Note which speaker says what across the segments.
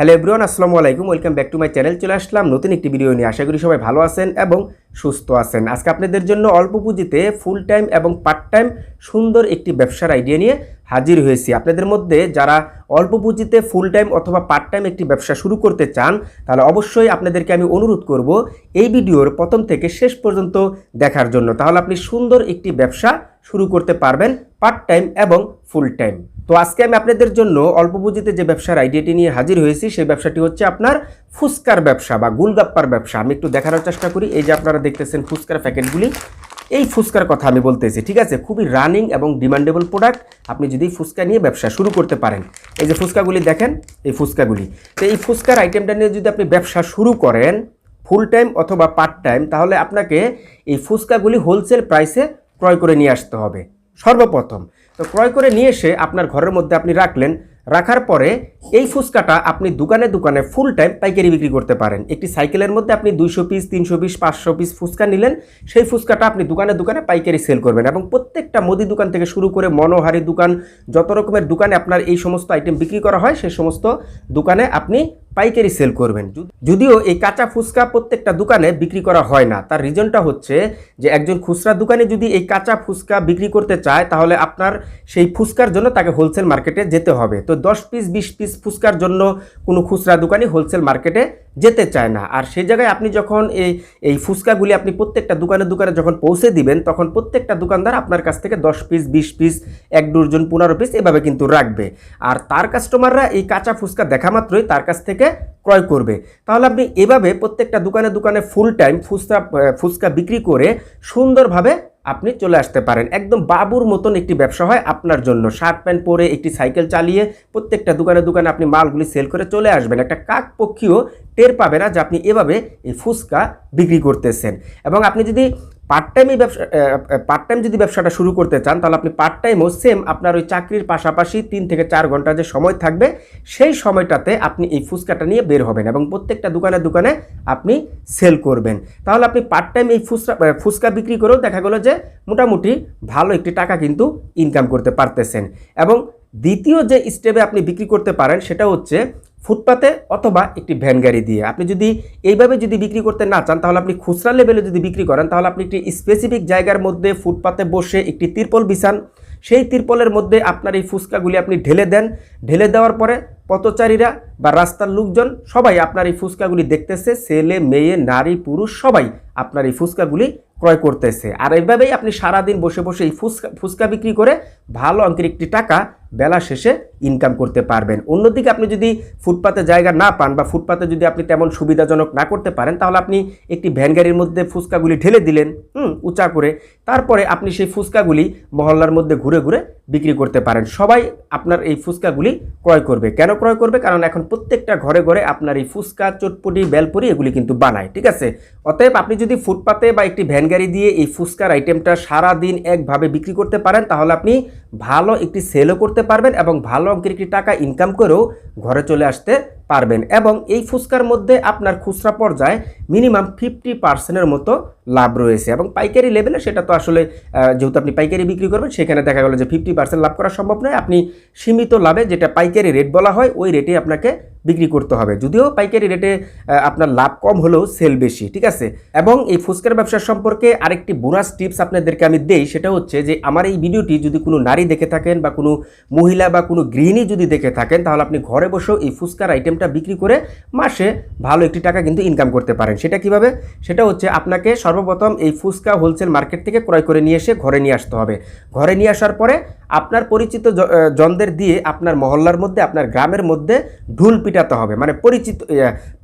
Speaker 1: Hello everyone আসসালামু আলাইকুম welcome back to my channel চলে আসলাম নতুন একটি ভিডিও নিয়ে। আশা করি সবাই ভালো আছেন এবং সুস্থ আছেন। আজকে আপনাদের জন্য অল্প পুঁজিতে ফুল টাইম এবং পার্ট টাইম সুন্দর একটি ব্যবসার আইডিয়া নিয়ে হাজির হয়েছি। আপনাদের মধ্যে যারা অল্প পুঁজিতে ফুল টাইম অথবা পার্ট টাইম একটি ব্যবসা শুরু করতে চান, তাহলে অবশ্যই আপনাদেরকে আমি অনুরোধ করব এই ভিডিওর প্রথম থেকে শেষ পর্যন্ত দেখার জন্য। তাহলে আপনি সুন্দর একটি ব্যবসা শুরু করতে পারবেন পার্ট টাইম এবং ফুল টাইম তো আজকে আমি আপনাদের জন্য অল্প পুঁজিতে যে ব্যবসার আইডিয়াটি নিয়ে হাজির হয়েছি, সেই ব্যবসাটি হচ্ছে আপনার ফুচকার ব্যবসা বা গুলগাপ্পার ব্যবসা। আমি একটু দেখানোর চেষ্টা করি, এই যে আপনারা দেখতেছেন ফুচকার প্যাকেটগুলি। এই ফুচকার কথা আমি বলতেছি, ঠিক আছে? খুবই রানিং এবং ডিমান্ডেবল প্রোডাক্ট আপনি যদি ফুচকা নিয়ে ব্যবসা শুরু করতে পারেন, এই যে ফুচকাগুলি দেখেন, এই ফুচকাগুলি। তো এই ফুচকার আইটেমটা নিয়ে যদি আপনি ব্যবসা শুরু করেন ফুল টাইম অথবা পার্ট টাইম তাহলে আপনাকে এই ফুচকাগুলি হোলসেল প্রাইসে ক্রয় করে নিয়ে আসতে হবে। সর্বপ্রথম, তো ক্রয় করে নিয়ে এসে আপনার ঘরের মধ্যে আপনি রাখলেন, রাখার পরে এই ফুচকাটা আপনি দোকানে দোকানে ফুল টাইম পাইকারি বিক্রি করতে পারেন। একটি সাইকেলের মধ্যে আপনি দুইশো পিস তিনশো পিস পাঁচশো পিস ফুচকা নিলেন, সেই ফুচকাটা আপনি দোকানে দোকানে পাইকারি সেল করবেন এবং প্রত্যেকটা মুদি দোকান থেকে শুরু করে মনোহারি দোকান, যত রকমের দোকানে আপনার এই সমস্ত আইটেম বিক্রি করা হয় সেই সমস্ত দোকানে আপনি পাইকারি সেল করবেন। যদিও এই কাঁচা ফুচকা প্রত্যেকটা দোকানে বিক্রি করা হয় না। তার রিজনটা হচ্ছে যে একজন খুচরা দোকানে যদি এই কাঁচা ফুচকা বিক্রি করতে চায়, তাহলে আপনার সেই ফুচকার জন্য তাকে হোলসেল মার্কেটে যেতে হবে। তো দশ পিস বিশ পিস ফুচকার জন্য কোনো খুচরা দোকানই হোলসেল মার্কেটে যেতে চায় না। আর সেই জায়গায় আপনি যখন এই এই ফুচকাগুলি আপনি প্রত্যেকটা দোকানে দোকানে যখন পৌঁছে দিবেন, তখন প্রত্যেকটা দোকানদার আপনার কাছ থেকে দশ পিস বিশ পিস এক ডজন, পনেরো পিস এভাবে কিন্তু রাখবে। আর তার কাস্টমাররা এই কাঁচা ফুচকা দেখা মাত্রই তার কাছ থেকে ক্রয় করবে। তাহলে আপনি এভাবে প্রত্যেকটা দোকানে দোকানে ফুল টাইম ফুচকা ফুচকা বিক্রি করে সুন্দরভাবে আপনি চলে আসতে পারেন। একদম বাবুর মতন একটি ব্যবসা হয় আপনার জন্য। শার্ট প্যান্ট পরে একটি সাইকেল চালিয়ে প্রত্যেকটা দোকানে দোকানে আপনি মালগুলি সেল করে চলে আসবেন। একটা কাক পক্ষীও টের পাবে না যে আপনি এভাবে এই ফুচকা বিক্রি করতেছেন। এবং আপনি যদি পার্ট টাইম এই ব্যবসা পার্ট টাইম যদি ব্যবসাটা শুরু করতে চান, তাহলে আপনি পার্ট টাইমও সেম আপনার ওই চাকরির পাশাপাশি তিন থেকে চার ঘণ্টা যে সময় থাকবে, সেই সময়টাতে আপনি এই ফুচকাটা নিয়ে বের হবেন এবং প্রত্যেকটা দোকানে দোকানে আপনি সেল করবেন। তাহলে আপনি পার্ট টাইম এই ফুচকা ফুচকা বিক্রি করেও দেখা গেলো যে মোটামুটি ভালো একটি টাকা কিন্তু ইনকাম করতে পারতেছেন। এবং দ্বিতীয় যে স্টেপে আপনি বিক্রি করতে পারেন, সেটা হচ্ছে ফুটপাতে অথবা একটি ভ্যান গাড়ি দিয়ে। আপনি যদি এইভাবে যদি বিক্রি করতে না চান, তাহলে আপনি খুচরা লেভেলে যদি বিক্রি করেন, তাহলে আপনি একটি স্পেসিফিক জায়গার মধ্যে ফুটপাতে বসে একটি তিরপল বিছান, সেই তিরপলের মধ্যে আপনার এই ফুচকাগুলি আপনি ঢেলে দেন। ঢেলে দেওয়ার পরে পথচারীরা বা রাস্তার লোকজন সবাই আপনার এই ফুচকাগুলি দেখতেছে, ছেলে, মেয়ে, নারী, পুরুষ, সবাই আপনার এই ফুচকাগুলি ক্রয় করতেছে। আর এইভাবেই আপনি সারাদিন বসে বসে এই ফুচকা ফুচকা বিক্রি করে ভালো অঙ্কের একটি টাকা বেলা শেষে ইনকাম করতে পারবেন। অন্যদিকে আপনি যদি ফুটপাতে জায়গা না পান বা ফুটপাতে যদি আপনি তেমন সুবিধাজনক না করতে পারেন, তাহলে আপনি একটি ভ্যান গাড়ির মধ্যে ফুচকাগুলি ঢেলে দিলেন, হুম, উঁচা করে। তারপরে আপনি সেই ফুচকাগুলি মহল্লার মধ্যে ঘুরে ঘুরে বিক্রি করতে পারেন। সবাই আপনার এই ফুচকাগুলি ক্রয় করবে। কেন ক্রয় করবে, কারণ এখন প্রত্যেকটা ঘরে ঘরে আপনার এই ফুচকা, চটপটি, বেলপুরি এগুলি কিন্তু বানায়, ঠিক আছে? অতএব আপনি যদি ফুটপাতে বা একটি ভ্যান গাড়ি দিয়ে এই ফুচকার আইটেমটা সারা দিন একভাবে বিক্রি করতে পারেন, তাহলে আপনি ভালো একটি সেলও করতে পারবেন এবং ভালো অঙ্কের একটি টাকা ইনকাম করেও ঘরে চলে আসতে পারবেন এবং এই ফুচকার মধ্যে আপনার খুচরা পর্যায়ে মিনিমাম ফিফটি পার্সেন্টের মতো লাভ রয়েছে এবং পাইকারি লেভেলে সেটা তো আসলে যেহেতু আপনি পাইকারি বিক্রি করবেন, সেখানে দেখা গেল যে ফিফটি পার্সেন্ট লাভ করা সম্ভব নয়। আপনি সীমিত লাভে যেটা পাইকারি রেট বলা হয়, ওই রেটে আপনাকে বিক্রি করতে হবে। যদিও পাইকারি রেটে আপনার লাভ কম হলেও সেল বেশি, ঠিক আছে? এবং এই ফুচকার ব্যবসা সম্পর্কে আরেকটি বোনাস টিপস আপনাদেরকে আমি দেই, সেটা হচ্ছে যে আমার এই ভিডিওটি যদি কোনো নারী দেখে থাকেন বা কোনো মহিলা বা কোনো গৃহিণী যদি দেখে থাকেন, তাহলে আপনি ঘরে বসেও এই ফুচকার আইটেমটা বিক্রি করে মাসে ভালো একটি টাকা কিন্তু ইনকাম করতে পারেন। সেটা কীভাবে? সেটা হচ্ছে আপনাকে সর্বপ্রথম এই ফুচকা হোলসেল মার্কেট থেকে ক্রয় করে নিয়ে এসে ঘরে নিয়ে আসতে হবে। ঘরে নিয়ে আসার পরে আপনার পরিচিত জনদের দিয়ে আপনার মহল্লার মধ্যে, আপনার গ্রামের মধ্যে ঢুল পিটাতে হবে মানে পরিচিত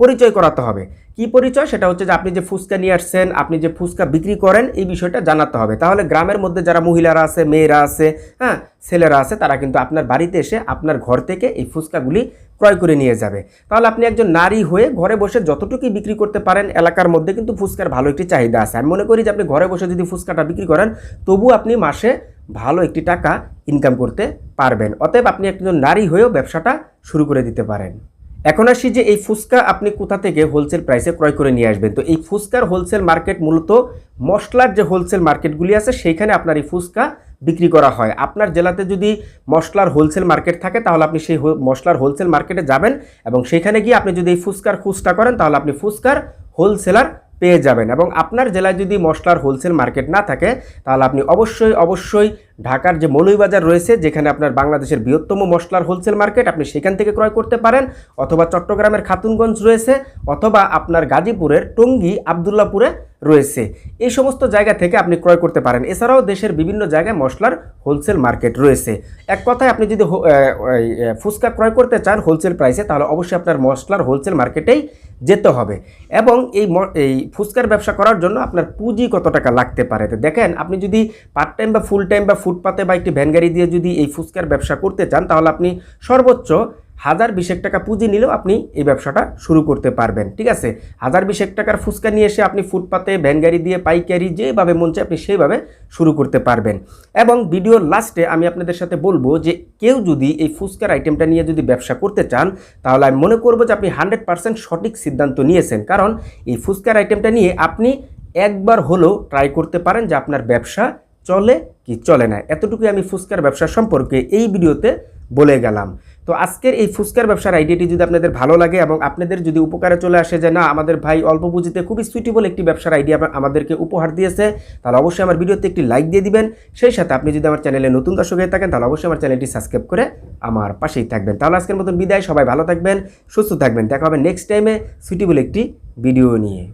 Speaker 1: পরিচয় করাতে হবে। কি পরিচয়? সেটা হচ্ছে যে আপনি যে ফুচকা নিয়ে আসছেন, আপনি যে ফুচকা বিক্রি করেন, এই বিষয়টা জানাতে হবে। তাহলে গ্রামের মধ্যে যারা মহিলারা আছে, মেয়েরা আছে হ্যাঁ ছেলেরা আছে, তারা কিন্তু আপনার বাড়িতে এসে আপনার ঘর থেকে এই ফুচকাগুলি ক্রয় করে নিয়ে যাবে। তাহলে আপনি একজন নারী হয়ে ঘরে বসে যতটুকুই বিক্রি করতে পারেন, এলাকার মধ্যে কিন্তু ফুচকার ভালো একটি চাহিদা আছে। আমি মনে করি যে আপনি ঘরে বসে যদি ফুচকাটা বিক্রি করেন তবু আপনি মাসে ভালো একটি টাকা ইনকাম করতে পারবেন। অতএব আপনি একজন নারী হয়েও ব্যবসাটা শুরু করে দিতে পারেন। এখন আসি যে এই ফুচকা আপনি কোথা থেকে হোলসেল প্রাইসে ক্রয় করে নিয়ে আসবেন। তো এই ফুচকার হোলসেল মার্কেট মূলত মশলার যে হোলসেল মার্কেটগুলি আছে, সেইখানে আপনার এই ফুচকা বিক্রি করা হয়। আপনার জেলাতে যদি মশলার হোলসেল মার্কেট থাকে, তাহলে আপনি সেই মশলার হোলসেল মার্কেটে যাবেন এবং সেখানে গিয়ে আপনি যদি এই ফুচকার খুচটা করেন, তাহলে আপনি ফুচকার হোলসেলার পেয়ে যাবেন। এবং আপনার জেলায় যদি মশলার হোলসেল মার্কেট না থাকে, তাহলে আপনি অবশ্যই অবশ্যই ঢাকার যে মৌলভীবাজার রয়েছে, যেখানে আপনার বাংলাদেশের বৃহত্তম মশলার হোলসেল মার্কেট আপনি সেখান থেকে ক্রয় করতে পারেন। অথবা চট্টগ্রামের খাতুনগঞ্জ রয়েছে, অথবা আপনার গাজীপুরের টঙ্গী আবদুল্লাপুরে রয়েছে। এই সমস্ত জায়গা থেকে আপনি ক্রয় করতে পারেন। এছাড়াও দেশের বিভিন্ন জায়গায় মশলার হোলসেল মার্কেট রয়েছে। এক কথায় আপনি যদি ফুচকা ক্রয় করতে চান হোলসেল প্রাইসে তাহলে অবশ্যই আপনার মশলার হোলসেল মার্কেটেই যেতে হবে। এবং এই এই ফুচকার ব্যবসা করার জন্য আপনার পুঁজি কত টাকা লাগতে পারে? তো দেখেন, আপনি যদি পার্ট টাইম বা ফুল টাইম বা ফুটপাতে বা একটি ভ্যান গাড়ি দিয়ে যদি এই ফুচকার ব্যবসা করতে চান, তাহলে আপনি সর্বোচ্চ হাজার বিশেক টাকা পুঁজি নিলেও আপনি এই ব্যবসাটা শুরু করতে পারবেন, ঠিক আছে? হাজার বিশেক টাকার ফুচকা নিয়ে এসে আপনি ফুটপাতে ভ্যান গাড়ি দিয়ে, পাইকারি যেভাবে মন চায় আপনি সেইভাবে শুরু করতে পারবেন। এবং ভিডিওর লাস্টে আমি আপনাদের সাথে বলব যে, কেউ যদি এই ফুচকার আইটেমটা নিয়ে যদি ব্যবসা করতে চান, তাহলে আমি মনে করব যে, আপনি হান্ড্রেড পার্সেন্ট সঠিক সিদ্ধান্ত নিয়েছেন। কারণ এই ফুচকার আইটেমটা নিয়ে আপনি একবার হলেও ট্রাই করতে পারেন যে, আপনার ব্যবসা চলে কি চলে না। এতটুকুই আমি ফুচকার ব্যবসা সম্পর্কে এই ভিডিওতে বলে গেলাম। তো আজকের এই ফুচকার ব্যবসার আইডিয়াটি যদি আপনাদের ভালো লাগে এবং আপনাদের যদি উপকারে চলে আসে যে না, আমাদের ভাই অল্প পুঁজিতে খুবই সুইটেবল একটি ব্যবসার আইডিয়া আমাদেরকে উপহার দিয়েছে, তাহলে অবশ্যই আমার ভিডিওতে একটি লাইক দিয়ে দিবেন। সেই সাথে আপনি যদি আমার চ্যানেলে নতুন দর্শক হয়ে থাকেন, তাহলে অবশ্যই আমার চ্যানেলটি সাবস্ক্রাইব করে আমার পাশেই থাকবেন। তাহলে আজকের মতন বিদায়, সবাই ভালো থাকবেন, সুস্থ থাকবেন। দেখা হবে নেক্সট টাইমে সুইটেবল একটি ভিডিও নিয়ে।